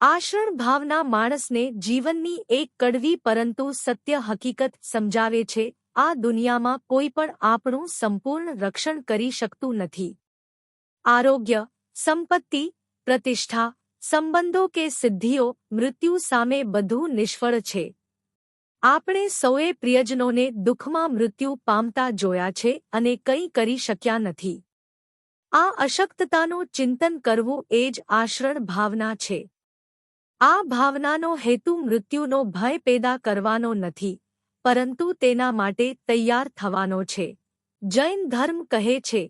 આશરણ ભાવના માણસને જીવનની એક કડવી પરંતુ સત્ય હકીકત સમજાવે છે, આ દુનિયામાં કોઈ પણ આપણું સંપૂર્ણ રક્ષણ કરી શકતું નથી. આરોગ્ય, સંપત્તિ, પ્રતિષ્ઠા, સંબંધો કે સિદ્ધિઓ મૃત્યુ સામે બધું નિષ્ફળ છે. આપણે સૌએ પ્રિયજનોને દુઃખમાં મૃત્યુ પામતા જોયા છે અને કંઈ કરી શક્યા નથી. આ અશક્તતાનું ચિંતન કરવું એ જ આશ્રણ ભાવના છે. આ ભાવનાનો હેતુ મૃત્યુનો ભય પેદા કરવાનો નથી, પરંતુ તેના માટે તૈયાર થવાનો છે. જૈન ધર્મ કહે છે,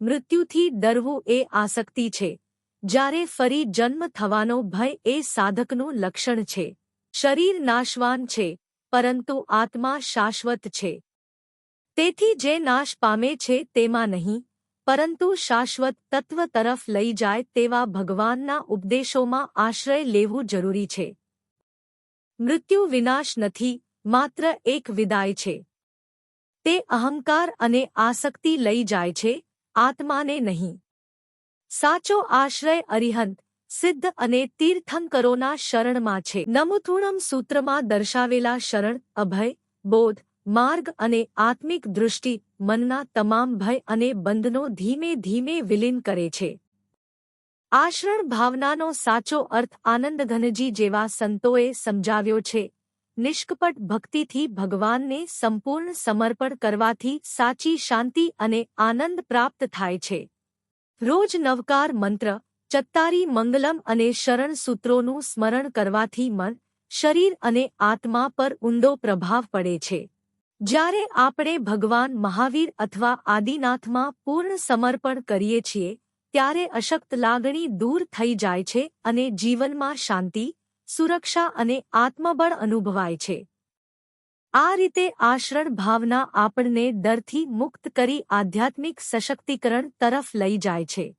મૃત્યુથી ડરવું એ આસક્તિ છે. જ્યારે ફરી જન્મ થવાનો ભય એ સાધકનું લક્ષણ છે. શરીર નાશવાન છે, પરંતુ આત્મા શાશ્વત છે. તેથી જે નાશ પામે છે તેમાં નહીં પરંતુ શાશ્વત તત્વ તરફ લઈ જાય તેવા ભગવાનના ઉપદેશોમાં આશ્રય લેવું જરૂરી છે. મૃત્યુ વિનાશ નથી, માત્ર એક વિદાય છે. તે અહંકાર અને આસક્તિ લઈ જાય છે, આત્માને નહીં. સાચો આશ્રય અરિહંત, સિદ્ધ અને તીર્થંકરોના શરણમાં છે. નમુથુણમ સૂત્રમાં દર્શાવેલા શરણ, અભય, બોધ માર્ગ અને આત્મિક દૃષ્ટિ મનના તમામ ભય અને બંધનો ધીમે ધીમે વિલીન કરે છે. આશ્રણ ભાવનાનો સાચો અર્થ આનંદઘનજી જેવા સંતોએ સમજાવ્યો છે. નિષ્કપટ ભક્તિથી ભગવાનને સંપૂર્ણ સમર્પણ કરવાથી સાચી શાંતિ અને આનંદ પ્રાપ્ત થાય છે. રોજ નવકાર મંત્ર, ચત્તારી મંગલમ અને શરણ સૂત્રોનું સ્મરણ કરવાથી મન, શરીર અને આત્મા પર ઊંડો પ્રભાવ પડે છે. જ્યારે આપણે ભગવાન મહાવીર અથવા આદિનાથમાં પૂર્ણ સમર્પણ કરીએ છીએ, ત્યારે અશક્ત લાગણી દૂર થઈ જાય છે અને જીવનમાં શાંતિ, સુરક્ષા અને આત્મબળ અનુભવાય છે. આ રીતે આશ્રણ ભાવના આપણને ડરથી મુક્ત કરી આધ્યાત્મિક સશક્તિકરણ તરફ લઈ જાય છે.